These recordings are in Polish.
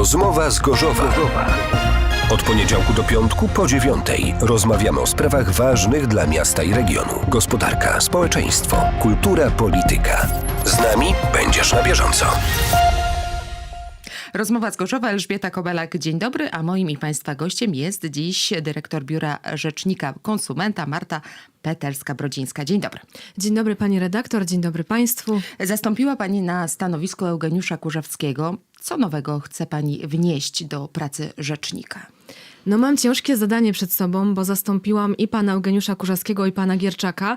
Rozmowa z Gorzowa. Od poniedziałku do piątku po dziewiątej rozmawiamy o sprawach ważnych dla miasta i regionu. Gospodarka, społeczeństwo, kultura, polityka. Z nami będziesz na bieżąco. Rozmowa z Gorzowa, Elżbieta Kobelak. Dzień dobry, a moim i Państwa gościem jest dziś dyrektor Biura Rzecznika Konsumenta Marta Peterska-Brodzińska. Dzień dobry. Dzień dobry pani redaktor, dzień dobry państwu. Zastąpiła Pani na stanowisku Eugeniusza Kurzewskiego. Co nowego chce Pani wnieść do pracy rzecznika? No mam ciężkie zadanie przed sobą, bo zastąpiłam i pana Eugeniusza Kurzawskiego i pana Gierczaka,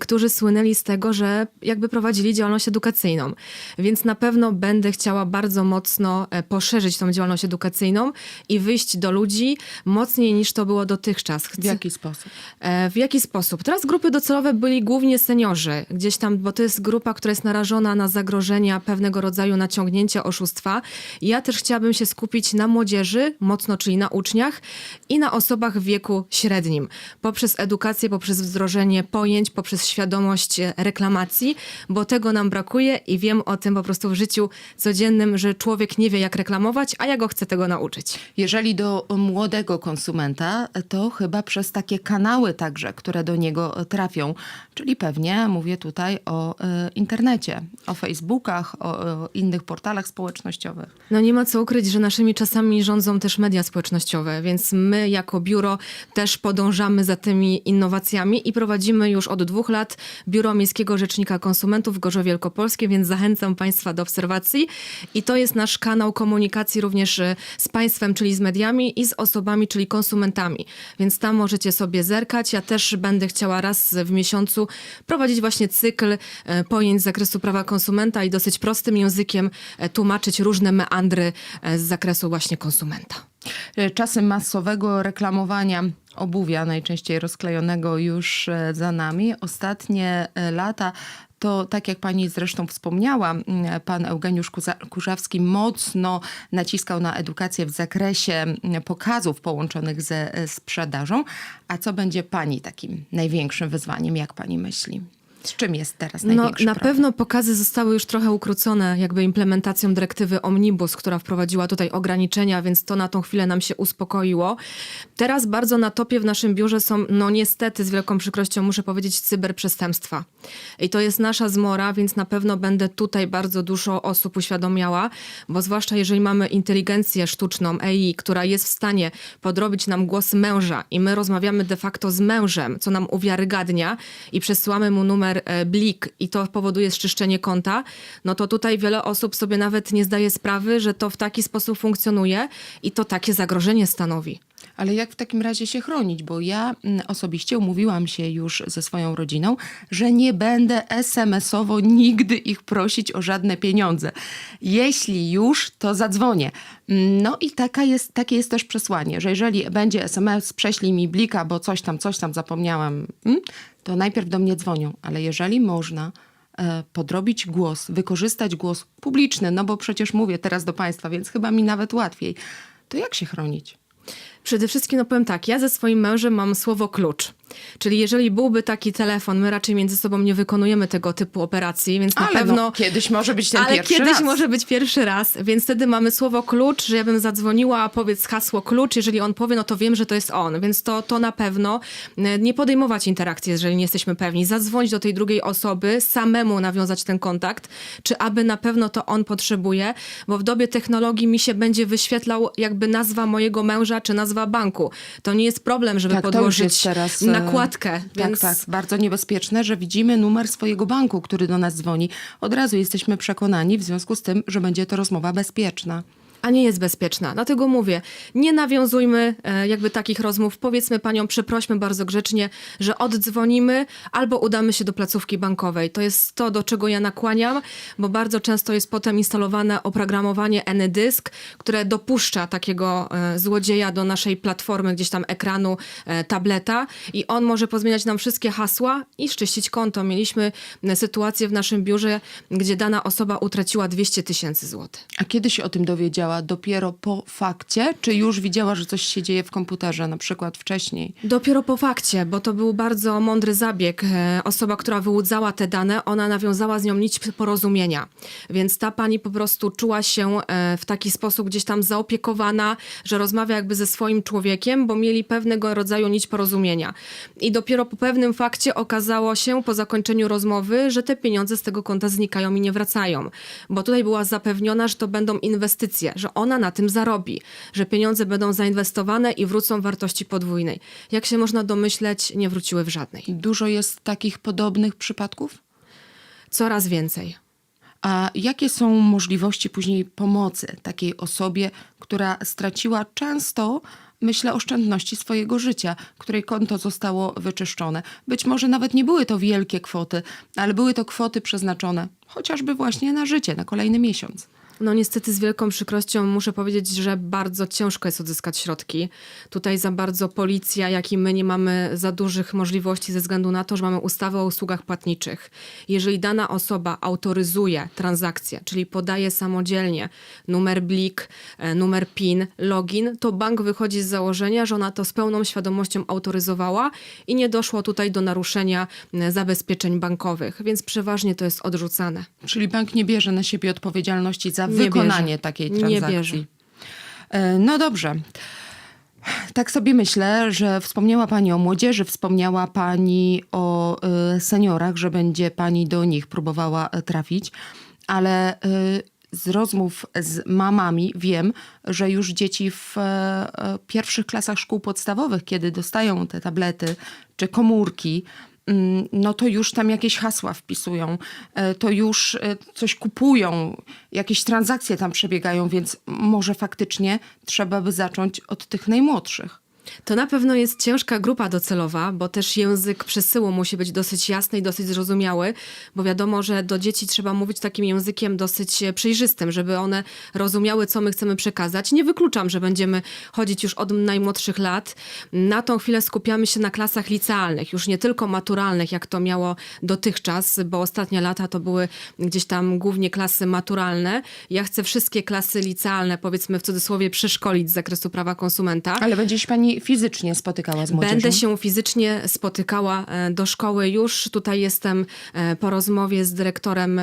którzy słynęli z tego, że jakby prowadzili działalność edukacyjną. Więc na pewno będę chciała bardzo mocno e, poszerzyć tą działalność edukacyjną i wyjść do ludzi mocniej niż to było dotychczas. W Chcę- jaki sposób? E, W jaki sposób? Teraz grupy docelowe byli głównie seniorzy, gdzieś tam, bo to jest grupa, która jest narażona na zagrożenia pewnego rodzaju naciągnięcia, oszustwa. Ja też chciałabym się skupić na młodzieży, mocno, czyli na uczniach i na osobach w wieku średnim. Poprzez edukację, poprzez wdrożenie pojęć, poprzez świadomość e, reklamacji, bo tego nam brakuje i wiem o tym po prostu w życiu codziennym, że człowiek nie wie jak reklamować, a ja go chcę tego nauczyć. Jeżeli do młodego konsumenta, to chyba przez takie kanały także, które do niego trafią. Czyli pewnie mówię tutaj o e, internecie, o Facebookach, o innych portalach społecznościowych. No nie ma co ukryć, że naszymi czasami rządzą też media społecznościowe, więc my jako biuro też podążamy za tymi innowacjami i prowadzimy już od dwóch lat Biuro Miejskiego Rzecznika Konsumentów w Gorzowie Wielkopolskim, więc zachęcam Państwa do obserwacji. I to jest nasz kanał komunikacji również y, z Państwem, czyli z mediami i z osobami, czyli konsumentami. Więc tam możecie sobie zerkać. Ja też będę chciała raz w miesiącu prowadzić właśnie cykl e, pojęć z zakresu prawa konsumenta i dosyć prostym językiem e, tłumaczyć różne meandry e, z zakresu właśnie konsumenta. E, Czasy masowego reklamowania obuwia, najczęściej rozklejonego już e, za nami. Ostatnie lata to, tak jak pani zresztą wspomniała, pan Eugeniusz Kurzawski mocno naciskał na edukację w zakresie pokazów połączonych ze sprzedażą. A co będzie pani takim największym wyzwaniem, jak pani myśli? Z czym jest teraz No, największy na problem? pewno pokazy zostały już trochę ukrócone jakby implementacją dyrektywy Omnibus, która wprowadziła tutaj ograniczenia, więc to na tą chwilę nam się uspokoiło. Teraz bardzo na topie w naszym biurze są, no niestety z wielką przykrością muszę powiedzieć, cyberprzestępstwa. I to jest nasza zmora, więc na pewno będę tutaj bardzo dużo osób uświadomiała, bo zwłaszcza jeżeli mamy inteligencję sztuczną, AI, która jest w stanie podrobić nam głos męża i my rozmawiamy de facto z mężem, co nam uwiarygadnia i przesyłamy mu numer e, blik i to powoduje zczyszczenie konta, no to tutaj wiele osób sobie nawet nie zdaje sprawy, że to w taki sposób funkcjonuje i to takie zagrożenie stanowi. Ale jak w takim razie się chronić? Bo ja mm, osobiście umówiłam się już ze swoją rodziną, że nie będę SMS-owo nigdy ich prosić o żadne pieniądze. Jeśli już, to zadzwonię. Mm, No i taka jest, takie jest też przesłanie, że jeżeli będzie SMS, prześlij mi blika, bo coś tam, coś tam zapomniałam, mm, to najpierw do mnie dzwonią. Ale jeżeli można e, podrobić głos, wykorzystać głos publiczny, no bo przecież mówię teraz do Państwa, więc chyba mi nawet łatwiej, to jak się chronić? Przede wszystkim no powiem tak, ja ze swoim mężem mam słowo klucz. Czyli jeżeli byłby taki telefon, my raczej między sobą nie wykonujemy tego typu operacji, więc na Ale pewno... no, kiedyś może być ten ale pierwszy kiedyś raz. może być pierwszy raz, więc wtedy mamy słowo klucz, że ja bym zadzwoniła, powiedz hasło klucz. Jeżeli on powie, no to wiem, że to jest on, więc to, to na pewno e, nie podejmować interakcji, jeżeli nie jesteśmy pewni. Zadzwonić do tej drugiej osoby, samemu nawiązać ten kontakt, czy aby na pewno to on potrzebuje, bo w dobie technologii mi się będzie wyświetlał jakby nazwa mojego męża, czy nazwa banku. To nie jest problem, żeby Tak, podłożyć teraz, e, nakładkę. więc... Tak, tak. Bardzo niebezpieczne, że widzimy numer swojego banku, który do nas dzwoni. Od razu jesteśmy przekonani w związku z tym, że będzie to rozmowa bezpieczna. A nie jest bezpieczna. Dlatego mówię, nie nawiązujmy e, jakby takich rozmów. Powiedzmy paniom, przeprośmy bardzo grzecznie, że oddzwonimy albo udamy się do placówki bankowej. To jest to, do czego ja nakłaniam, bo bardzo często jest potem instalowane oprogramowanie AnyDisk, które dopuszcza takiego e, złodzieja do naszej platformy, gdzieś tam ekranu e, tableta i on może pozmieniać nam wszystkie hasła i szczyścić konto. Mieliśmy sytuację w naszym biurze, gdzie dana osoba utraciła 200 tysięcy złotych. A kiedy się o tym dowiedziała widziała dopiero po fakcie, czy już widziała, że coś się dzieje w komputerze, na przykład wcześniej? Dopiero po fakcie, bo to był bardzo mądry zabieg. E, Osoba, która wyłudzała te dane, ona nawiązała z nią nić porozumienia. Więc ta pani po prostu czuła się e, w taki sposób gdzieś tam zaopiekowana, że rozmawia jakby ze swoim człowiekiem, bo mieli pewnego rodzaju nić porozumienia. I dopiero po pewnym fakcie okazało się po zakończeniu rozmowy, że te pieniądze z tego konta znikają i nie wracają. Bo tutaj była zapewniona, że to będą inwestycje, że ona na tym zarobi, że pieniądze będą zainwestowane i wrócą w wartości podwójnej. Jak się można domyśleć, nie wróciły w żadnej. Dużo jest takich podobnych przypadków? Coraz więcej. A jakie są możliwości później pomocy takiej osobie, która straciła często, myślę, oszczędności swojego życia, której konto zostało wyczyszczone? Być może nawet nie były to wielkie kwoty, ale były to kwoty przeznaczone chociażby właśnie na życie, na kolejny miesiąc. No niestety z wielką przykrością muszę powiedzieć, że bardzo ciężko jest odzyskać środki. Tutaj za bardzo policja, jak i my nie mamy za dużych możliwości ze względu na to, że mamy ustawę o usługach płatniczych. Jeżeli dana osoba autoryzuje transakcję, czyli podaje samodzielnie numer blik, e, numer PIN, login, to bank wychodzi z założenia, że ona to z pełną świadomością autoryzowała i nie doszło tutaj do naruszenia zabezpieczeń bankowych, więc przeważnie to jest odrzucane. Czyli bank nie bierze na siebie odpowiedzialności za Nie wykonanie bierze. takiej Nie transakcji. bierze. E, No dobrze. Tak sobie myślę, że wspomniała Pani o młodzieży, wspomniała Pani o y, seniorach, że będzie Pani do nich próbowała y, trafić, ale z rozmów z mamami wiem, że już dzieci w e, e, pierwszych klasach szkół podstawowych, kiedy dostają te tablety czy komórki, no to już tam jakieś hasła wpisują, e, to już e, coś kupują, jakieś transakcje tam przebiegają, więc może faktycznie trzeba by zacząć od tych najmłodszych. To na pewno jest ciężka grupa docelowa, bo też język przesyłu musi być dosyć jasny i dosyć zrozumiały, bo wiadomo, że do dzieci trzeba mówić takim językiem dosyć przejrzystym, żeby one rozumiały, co my chcemy przekazać. Nie wykluczam, że będziemy chodzić już od najmłodszych lat. Na tą chwilę skupiamy się na klasach licealnych, już nie tylko maturalnych, jak to miało dotychczas, bo ostatnie lata to były gdzieś tam głównie klasy maturalne. Ja chcę wszystkie klasy licealne, powiedzmy w cudzysłowie, przeszkolić z zakresu prawa konsumenta. Ale będzie się pani fizycznie spotykała z młodzieżą? Będę się fizycznie spotykała e, do szkoły już. Tutaj jestem e, po rozmowie z dyrektorem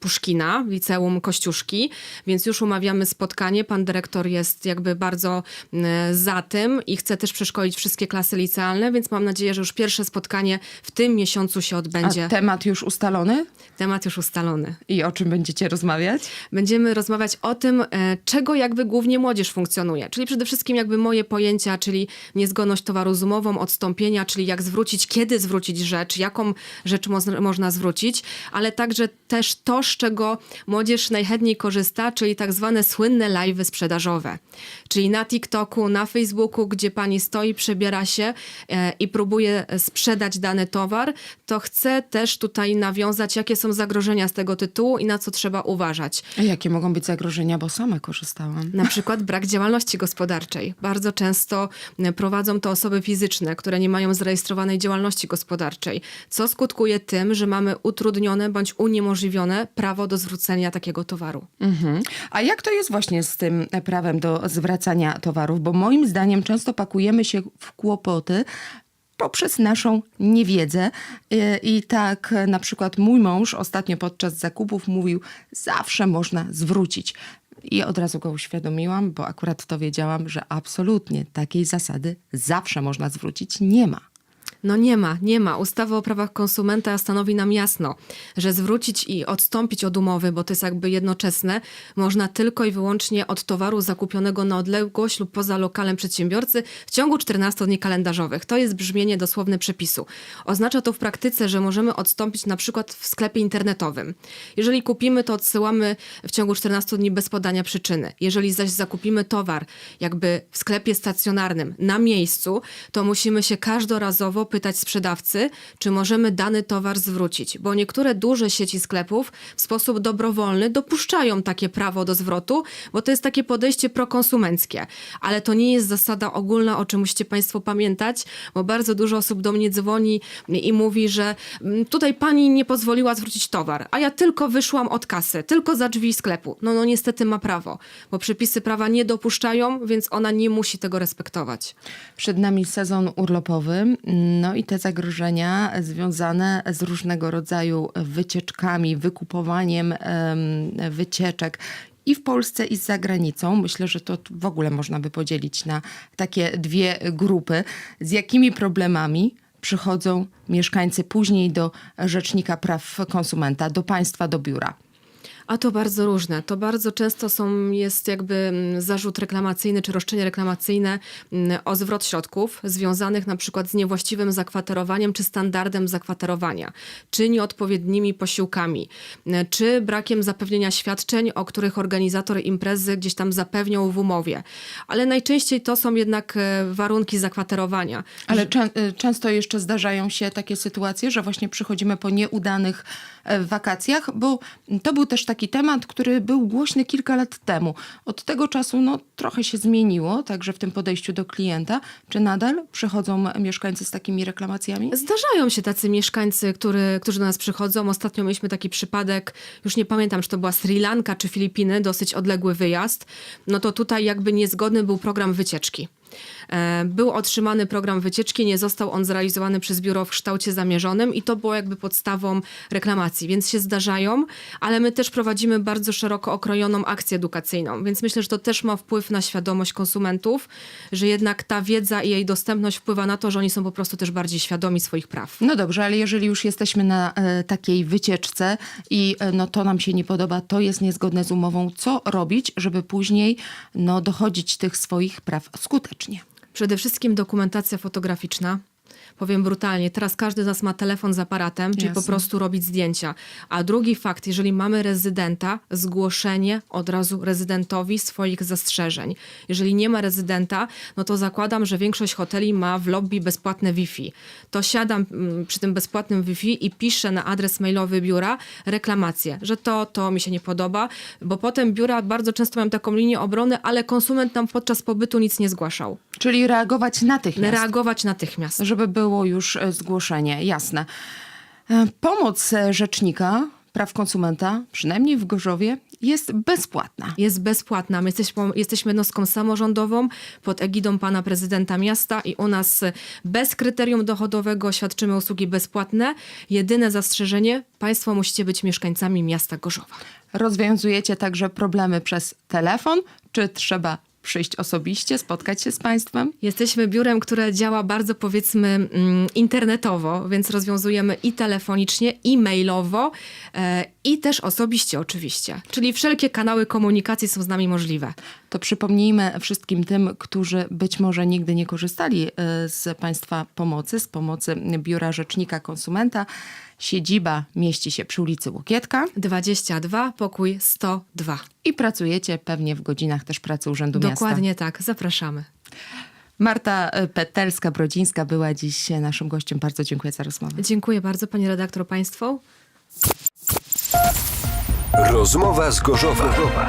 Puszkina, liceum Kościuszki, więc już umawiamy spotkanie. Pan dyrektor jest jakby bardzo e, za tym i chce też przeszkolić wszystkie klasy licealne, więc mam nadzieję, że już pierwsze spotkanie w tym miesiącu się odbędzie. A temat już ustalony? Temat już ustalony. I o czym będziecie rozmawiać? Będziemy rozmawiać o tym, e, czego jakby głównie młodzież funkcjonuje. Czyli przede wszystkim jakby moje pojęcia, czyli niezgodność towaru z umową, odstąpienia, czyli jak zwrócić, kiedy zwrócić rzecz, jaką rzecz mo- można zwrócić, ale także też to, z czego młodzież najchętniej korzysta, czyli tak zwane słynne live'y sprzedażowe. Czyli na TikToku, na Facebooku, gdzie pani stoi, przebiera się e, i próbuje sprzedać dany towar, to chcę też tutaj nawiązać, jakie są zagrożenia z tego tytułu i na co trzeba uważać. A jakie mogą być zagrożenia, bo sama korzystałam. Na przykład brak działalności gospodarczej. Bardzo często e, prowadzą to osoby fizyczne, które nie mają zarejestrowanej działalności gospodarczej, co skutkuje tym, że mamy utrudnione bądź uniemożliwione prawo do zwrócenia takiego towaru. Mhm. A jak to jest właśnie z tym prawem do zwracania towarów? Bo moim zdaniem często pakujemy się w kłopoty poprzez naszą niewiedzę. I- I tak e, na przykład mój mąż ostatnio podczas zakupów mówił, zawsze można zwrócić. I od razu go uświadomiłam, bo akurat to wiedziałam, że absolutnie takiej zasady zawsze można zwrócić nie ma. No nie ma, nie ma. Ustawa o prawach konsumenta stanowi nam jasno, że zwrócić i odstąpić od umowy, bo to jest jakby jednoczesne, można tylko i wyłącznie od towaru zakupionego na odległość lub poza lokalem przedsiębiorcy w ciągu 14 dni kalendarzowych. To jest brzmienie dosłowne przepisu. Oznacza to w praktyce, że możemy odstąpić na przykład w sklepie internetowym. Jeżeli kupimy, to odsyłamy w ciągu 14 dni bez podania przyczyny. Jeżeli zaś zakupimy towar jakby w sklepie stacjonarnym na miejscu, to musimy się każdorazowo popytać sprzedawcy, czy możemy dany towar zwrócić, bo niektóre duże sieci sklepów w sposób dobrowolny dopuszczają takie prawo do zwrotu, bo to jest takie podejście prokonsumenckie. Ale to nie jest zasada ogólna, o czym musicie Państwo pamiętać, bo bardzo dużo osób do mnie dzwoni i mówi, że mm, tutaj pani nie pozwoliła zwrócić towar, a ja tylko wyszłam od kasy, tylko za drzwi sklepu. No, no niestety ma prawo, bo przepisy prawa nie dopuszczają, więc ona nie musi tego respektować. Przed nami sezon urlopowy, no i te zagrożenia związane z różnego rodzaju wycieczkami, wykupowaniem em, wycieczek i w Polsce, i za granicą. Myślę, że to w ogóle można by podzielić na takie dwie grupy. Z jakimi problemami przychodzą mieszkańcy później do Rzecznika Praw Konsumenta, do państwa, do biura? A to bardzo różne. To bardzo często są, jest jakby mm, zarzut reklamacyjny czy roszczenie reklamacyjne mm, o zwrot środków związanych na przykład z niewłaściwym zakwaterowaniem czy standardem zakwaterowania, czy nieodpowiednimi posiłkami, mm, czy brakiem zapewnienia świadczeń, o których organizator imprezy gdzieś tam zapewniał w umowie. Ale najczęściej to są jednak e, warunki zakwaterowania. Ale y, często jeszcze zdarzają się takie sytuacje, że właśnie przychodzimy po nieudanych e, wakacjach, bo to był też taki temat, który był głośny kilka lat temu. Od tego czasu no, trochę się zmieniło, także w tym podejściu do klienta. Czy nadal przychodzą mieszkańcy z takimi reklamacjami? Zdarzają się tacy mieszkańcy, który, którzy do nas przychodzą. Ostatnio mieliśmy taki przypadek, już nie pamiętam, czy to była Sri Lanka czy Filipiny, dosyć odległy wyjazd. No to tutaj jakby niezgodny był program wycieczki. E, Był otrzymany program wycieczki, nie został on zrealizowany przez biuro w kształcie zamierzonym i to było jakby podstawą reklamacji, więc się zdarzają, ale my też prowadzimy bardzo szeroko okrojoną akcję edukacyjną, więc myślę, że to też ma wpływ na świadomość konsumentów, że jednak ta wiedza i jej dostępność wpływa na to, że oni są po prostu też bardziej świadomi swoich praw. No dobrze, ale jeżeli już jesteśmy na e, takiej wycieczce i e, no, to nam się nie podoba, to jest niezgodne z umową, co robić, żeby później no, dochodzić tych swoich praw skutecznie? Przede wszystkim dokumentacja fotograficzna. Powiem brutalnie, teraz każdy z nas ma telefon z aparatem, czyli po Jasne. prostu robić zdjęcia. A drugi fakt, jeżeli mamy rezydenta, zgłoszenie od razu rezydentowi swoich zastrzeżeń. Jeżeli nie ma rezydenta, no to zakładam, że większość hoteli ma w lobby bezpłatne Wi-Fi. To siadam mm, przy tym bezpłatnym Wi-Fi i piszę na adres mailowy biura reklamację, że to, to mi się nie podoba, bo potem biura bardzo często mają taką linię obrony, ale konsument nam podczas pobytu nic nie zgłaszał. Czyli reagować natychmiast. Reagować natychmiast. żeby było już e, zgłoszenie, jasne. E, Pomoc e, rzecznika praw konsumenta, przynajmniej w Gorzowie, jest bezpłatna. jest bezpłatna. My jesteśmy, jesteśmy jednostką samorządową pod egidą pana prezydenta miasta i u nas bez kryterium dochodowego świadczymy usługi bezpłatne. Jedyne zastrzeżenie, państwo musicie być mieszkańcami miasta Gorzowa. Rozwiązujecie także problemy przez telefon, czy trzeba przyjść osobiście, spotkać się z państwem? Jesteśmy biurem, które działa bardzo powiedzmy mm, internetowo, więc rozwiązujemy i telefonicznie, i mailowo, e, i też osobiście oczywiście. Czyli wszelkie kanały komunikacji są z nami możliwe. To przypomnijmy wszystkim tym, którzy być może nigdy nie korzystali e, z Państwa pomocy, z pomocy Biura Rzecznika Konsumenta. Siedziba mieści się przy ulicy Łokietka 22, pokój 102. i pracujecie pewnie w godzinach też pracy Urzędu Miasta. Dokładnie tak, zapraszamy. Marta e, Petelska-Brodzińska była dziś naszym gościem. Bardzo dziękuję za rozmowę. Dziękuję bardzo, pani redaktor, państwu. Rozmowa z Gorzowa.